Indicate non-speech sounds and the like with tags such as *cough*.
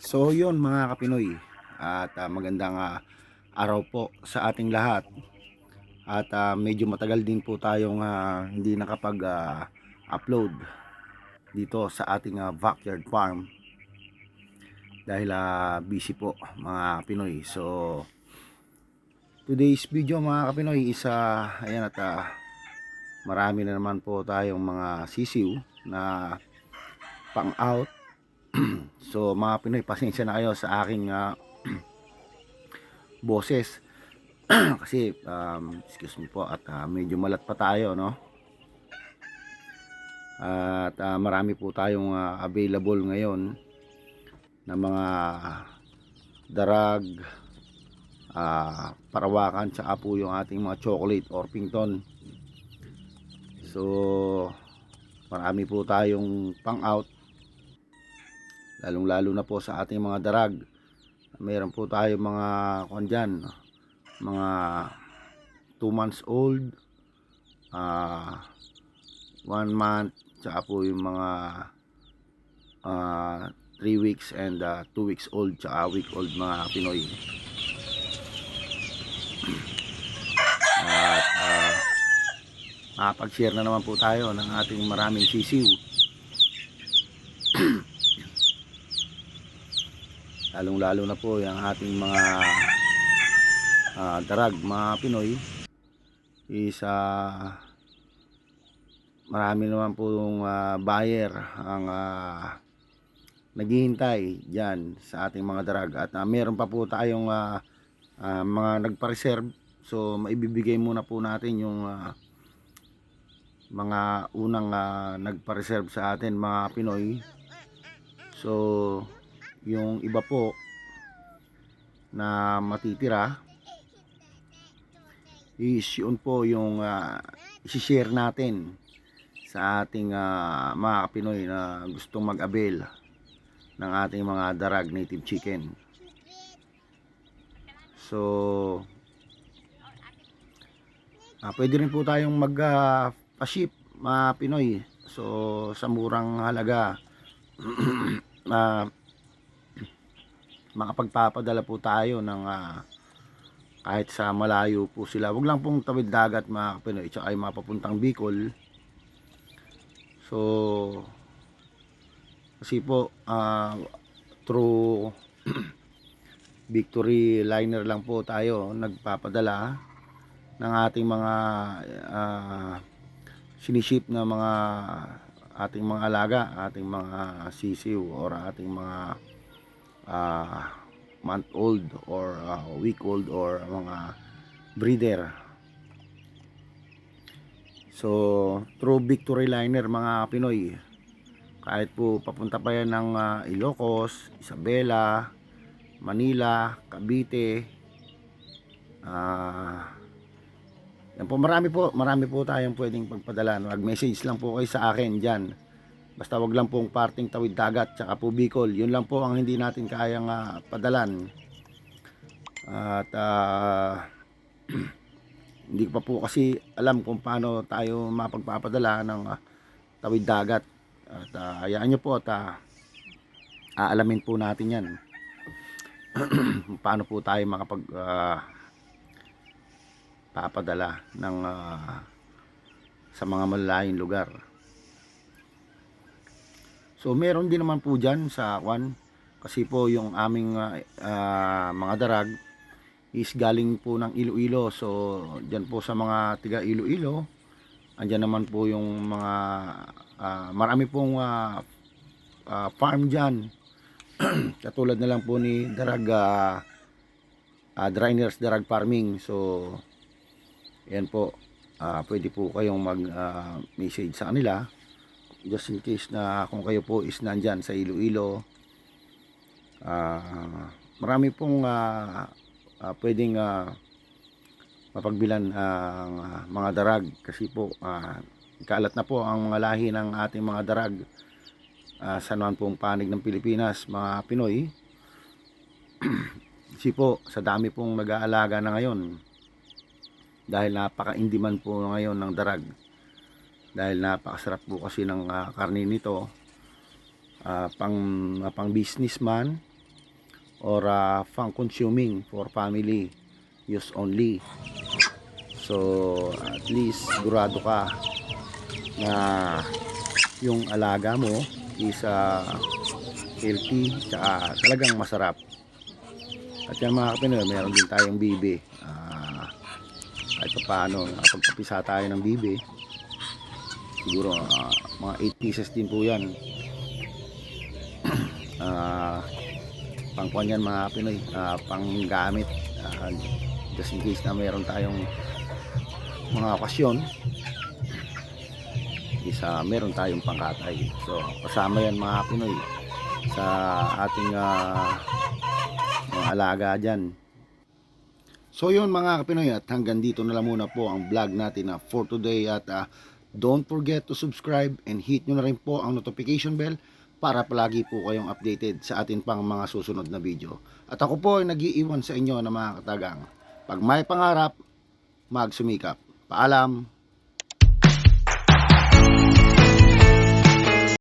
So yun mga kapinoy at ah, magandang ah, araw po sa ating lahat. At ah, medyo matagal din po tayong ah, hindi nakapag ah, upload dito sa ating ah, backyard farm. Dahil ah, busy po mga Pinoy so today's video mga kapinoy is ah, ayan at ah, marami na naman po tayong mga sisiw na pang out *clears throat* So mga Pinoy, pasensya na kayo sa aking ah, *clears throat* boses. *clears throat* Kasi um, excuse me po at ah, medyo malat pa tayo, no? At ah, marami po tayong ah, available ngayon na mga darag, ah, parawakan, tsaka po yung ating mga chocolate or pington. So marami po tayong pang out lalong lalo na po sa ating mga darag. Mayroon po tayo mga kung dyan mga 2 months old ah 1 month tsaka po yung mga 3 weeks and 2 weeks old tsaka week old mga Pinoy. At ah makapag-share na naman po tayo ng ating maraming sisiw lalong lalo na po yung ating mga ah, darag mga Pinoy. Is ah, marami naman po yung ah, buyer ang ah, naghihintay dyan sa ating mga darag. At ah, meron pa po tayong ah, ah, mga nagpa-reserve. So maibibigay muna po natin yung ah, mga unang ah, nagpa-reserve sa atin mga Pinoy. So yung iba po na matitira is yun po yung uh, isi-share natin sa ating ah, mga Pinoy na gustong mag-avail ng ating mga darag native chicken. So ah, pwede rin po tayong mag ah, pa-ship mga Pinoy. So sa murang halaga *clears throat* ah makapagpapadala po tayo ng ah, kahit sa malayo po sila. Huwag lang pong tawid dagat mga Pinoy, tsaka ay mapapuntang Bicol. So, kasi po, ah, through *clears throat* Victory Liner lang po tayo nagpapadala ng ating mga ah, siniship na mga ating mga alaga, ating mga sisiw or ating mga uh, month old or uh, week old or mga breeder. So through victory liner mga Pinoy. Kahit po papunta pa yan ng uh, Ilocos, Isabela Manila, Cavite ah yan po marami po marami po tayong pwedeng pagpadala. Mag message lang po kayo sa akin dyan Basta wag lang pong parting tawid dagat tsaka po Bicol. Yun lang po ang hindi natin kayang uh, padalan. At uh, *clears throat* hindi pa po kasi alam kung paano tayo mapagpapadala ng uh, tawid dagat. At uh, hayaan nyo po at uh, aalamin po natin yan. *clears throat* paano po tayo makapag uh, papadala ng uh, sa mga malalayong lugar. So meron din naman po dyan sa kwan kasi po yung aming uh, uh, mga darag is galing po ng Iloilo. So dyan po sa mga tiga Iloilo, andyan naman po yung mga uh, marami pong uh, uh, farm dyan. *clears throat* Katulad na lang po ni Darag uh, uh, Driners Darag Farming. So yan po, uh, pwede po kayong mag uh, sa kanila just in case na kung kayo po is nandyan sa Iloilo uh, marami pong uh, uh, pwedeng uh, mapagbilan ang uh, mga darag. Kasi po uh, kalat na po ang mga lahi ng ating mga darag uh, sa naman pong panig ng Pilipinas mga Pinoy. *clears throat* Kasi po sa dami pong nag-aalaga na ngayon dahil napaka-indiman po ngayon ng darag dahil napakasarap po kasi ng uh, karne nito uh, pang uh, pang businessman or uh, fang consuming for family use only. So at least sigurado ka na yung alaga mo is uh, healthy tsaka talagang masarap. At yan mga kapinoy, meron din tayong bibi. Ah, kahit pa paano, nakapagpapisa tayo ng bibi. Siguro ah, mga 8 pieces din po yan. *clears throat* Ah, pangkuan yan mga Pinoy, ah, panggamit. Ah, just in case na meron tayong mga okasyon. Isa meron tayong pangkatay. So kasama yan mga Pinoy sa ating ah, mga alaga dyan. So yun mga Pinoy at hanggang dito na lang muna po ang vlog natin na for today. At ah, don't forget to subscribe and hit nyo na rin po ang notification bell para palagi po kayong updated sa atin pang mga susunod na video. At ako po ay nagiiwan sa inyo na mga katagang. Pag may pangarap, magsumikap. Paalam!